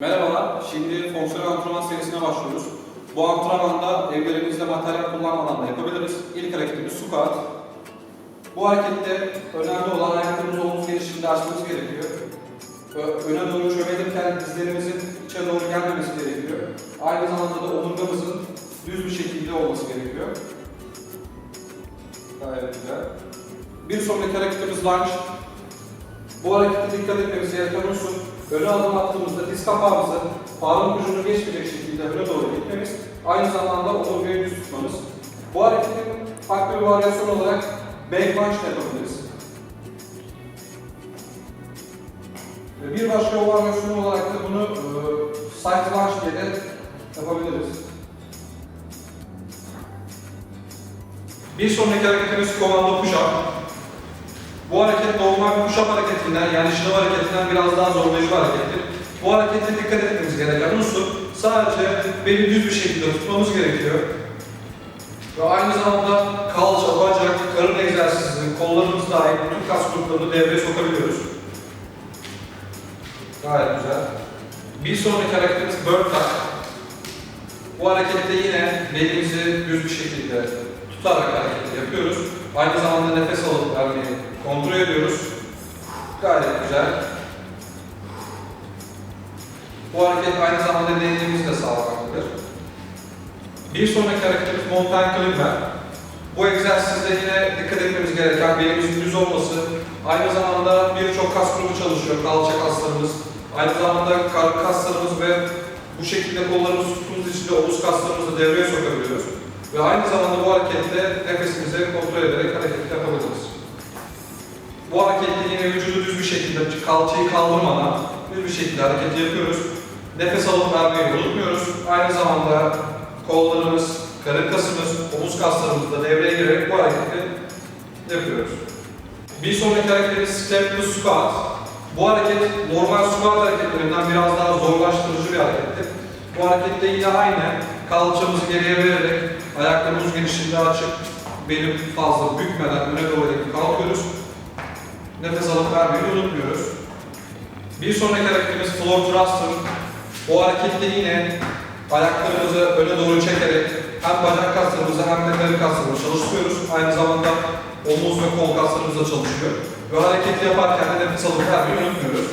Merhabalar, şimdi fonksiyonel antrenman serisine başlıyoruz. Bu antrenmanda evlerimizde materyal kullanmadan da yapabiliriz. İlk hareketimiz squat. Bu harekette önemli olan ayaklarımız omuz gelişiminde açmamız gerekiyor. Öne doğru çömelirken dizlerimizin içe doğru gelmemesi gerekiyor. Aynı zamanda da omurgamızın düz bir şekilde olması gerekiyor. Gayet güzel. Bir sonraki hareketimiz lunge. Bu harekete dikkat etmemiz gereken unsur, öne adım attığımızda diz kapağımızı parmak ucunu geçmeyecek şekilde öne doğru gitmemiz, aynı zamanda omurgayı düz tutmamız. Bu hareketin farklı bir varyasyon olarak back de yapabiliriz. Ve bir başka varyasyon olarak da bunu e, side lunge diye de yapabiliriz. Bir sonraki hareketimiz komando push-up. Bu hareket normal push-up hareketinden yani şınav hareketinden biraz daha zorlayıcı bir harekettir. Bu harekette dikkat etmemiz gereken unsur sadece beli düz bir şekilde tutmamız gerekiyor. Ve aynı zamanda kalça, bacak, karın egzersizi, kollarımız dahil bütün kas gruplarını devreye sokabiliyoruz. Gayet güzel. Bir sonraki hareketimiz bird tuck. Bu harekette yine belimizi düz bir şekilde tutarak hareketi yapıyoruz. Aynı zamanda nefes alıp ediyoruz. Gayet güzel. Bu hareket aynı zamanda deneyimimizi de sağlamaktadır. Bir sonraki hareketimiz mountain climber. Bu egzersizde yine dikkat etmemiz gereken belimizin düz olması, aynı zamanda birçok kas grubu çalışıyor, kalça kaslarımız, aynı zamanda karın kaslarımız ve bu şekilde kollarımızı tuttuğumuz için de omuz kaslarımızı devreye sokabiliyoruz. Ve aynı zamanda bu harekette nefesimizi kontrol ederek hareket yapabiliriz. Bu harekette yine vücudu düz bir şekilde, kalçayı kaldırmadan düz bir şekilde hareket yapıyoruz. Nefes alıp vermeyi unutmuyoruz. Aynı zamanda kollarımız, karın kasımız, omuz kaslarımız da devreye girerek bu hareketi yapıyoruz. Bir sonraki hareketimiz step to squat. Bu hareket normal squat hareketlerinden biraz daha zorlaştırıcı bir harekettir. Bu harekette yine aynı kalçamızı geriye vererek ayaklarımız genişliğinde açıp beli fazla bükmeden öne doğru kalkıyoruz. Nefes alıp vermeyi unutmuyoruz. Bir sonraki hareketimiz floor thruster. O harekette yine ayaklarımızı öne doğru çekerek hem bacak kaslarımızı hem de karın kaslarımızı çalıştırıyoruz. Aynı zamanda omuz ve kol kaslarımız da çalışıyor. Ve hareketi yaparken de nefes alıp vermeyi unutmuyoruz.